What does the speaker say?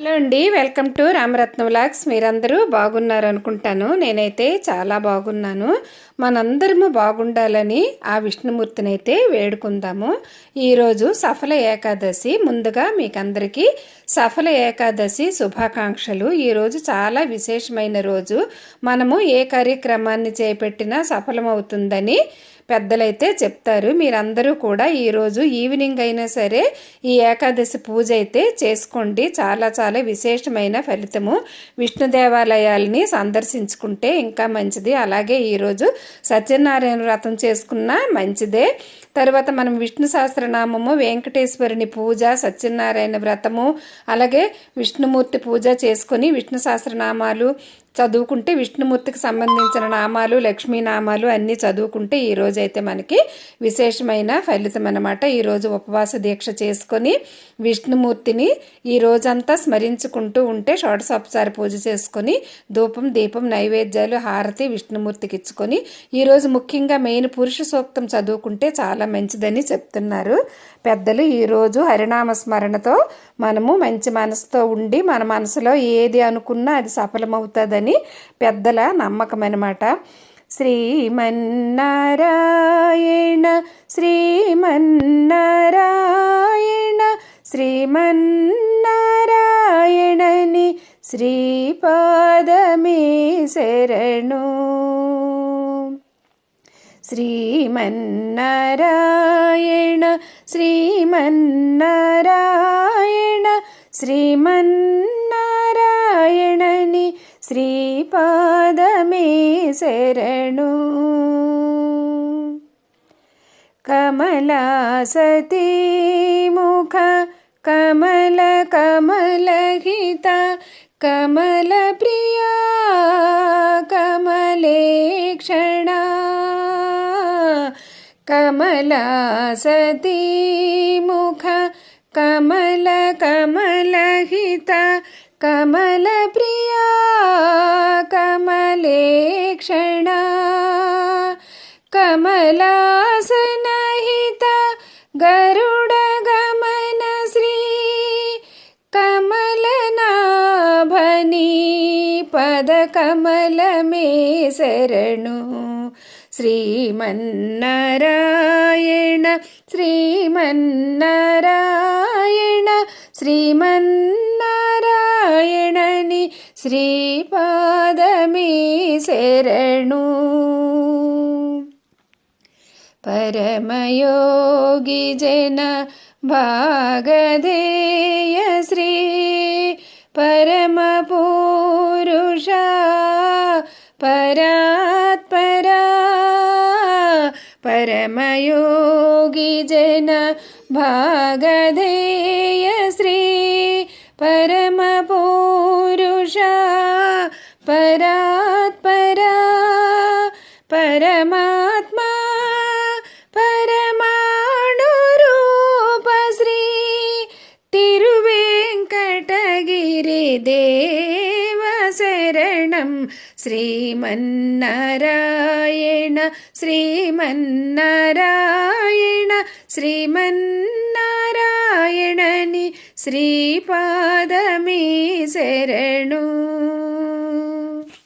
Hello అండి welcome to Ramaratnam vlogs మీరందరూ బాగున్నారు అనుకుంటాను నేనైతే చాలా బాగున్నాను. మనందరము బాగుండాలని ఆ విష్ణుమూర్తిని అయితే వేడుకుందాము. ఈరోజు సఫల ఏకాదశి. ముందుగా మీకందరికీ సఫల ఏకాదశి శుభాకాంక్షలు. ఈరోజు చాలా విశేషమైన రోజు. మనము ఏ కార్యక్రమాన్ని చేపట్టినా సఫలమవుతుందని పెద్దలైతే చెప్తారు. మీరందరూ కూడా ఈరోజు ఈవినింగ్ అయినా సరే ఈ ఏకాదశి పూజ అయితే చేసుకోండి. చాలా చాలా విశేషమైన ఫలితము. విష్ణు దేవాలయాలని సందర్శించుకుంటే ఇంకా మంచిది. అలాగే ఈరోజు సత్యనారాయణ వ్రతం చేసుకున్నా మంచిదే. తర్వాత మనం విష్ణు సహస్రనామము వెంకటేశ్వరుని పూజ సత్యనారాయణ వ్రతము అలాగే విష్ణుమూర్తి పూజ చేసుకొని విష్ణు సహస్రనామాలు చదువుకుంటే విష్ణుమూర్తికి సంబంధించిన నామాలు లక్ష్మీ నామాలు అన్నీ చదువుకుంటే ఈ రోజైతే మనకి విశేషమైన ఫలితం అనమాట ఈరోజు ఉపవాస దీక్ష చేసుకొని విష్ణుమూర్తిని ఈ రోజంతా స్మరించుకుంటూ ఉంటే షోడశోపచార పూజ చేసుకొని ధూపం దీపం నైవేద్యాలు హారతి విష్ణుమూర్తికి ఇచ్చుకొని ఈరోజు ముఖ్యంగా మెయిన్ పురుష సూక్తం చదువుకుంటే చాలా మంచిదని చెప్తున్నారు. పెద్దలు ఈరోజు హరినామ స్మరణతో మనము మంచి మనసుతో ఉండి మన మనసులో ఏది అనుకున్నా అది సఫలమవుతుందని పెద్దల నమ్మకం అనమాట శ్రీమన్నారాయణ శ్రీమన్నారాయణ శ్రీమన్నారాయణని శ్రీపాదమే శరణు. శ్రీమన్నారాయణ శ్రీమన్నారాయణ శ్రీమన్నారాయణ श्रीपादमे शरणु। कमलासतिमुख कमल कमलहिता कमलप्रिया कमलेक्षणा कमला सती मुख कमल कमलहिता कमलप्रिया। కమలనాభని పద కమలమే శరణు శ్రీమన్నారాయణ శ్రీమన్నారాయణ శ్రీమన్నారాయణని శ్రీపాదమే శరణు పరమయోగి జన భాగధేయ శ్రీ परमपूरुषा परात्परा परमयोगिजन भागधेयश्री परमपूरुषा परात्परा परमात्मा शरणम् श्रीमन्नरायण श्रीमन्नरायण श्रीपादमे शरणु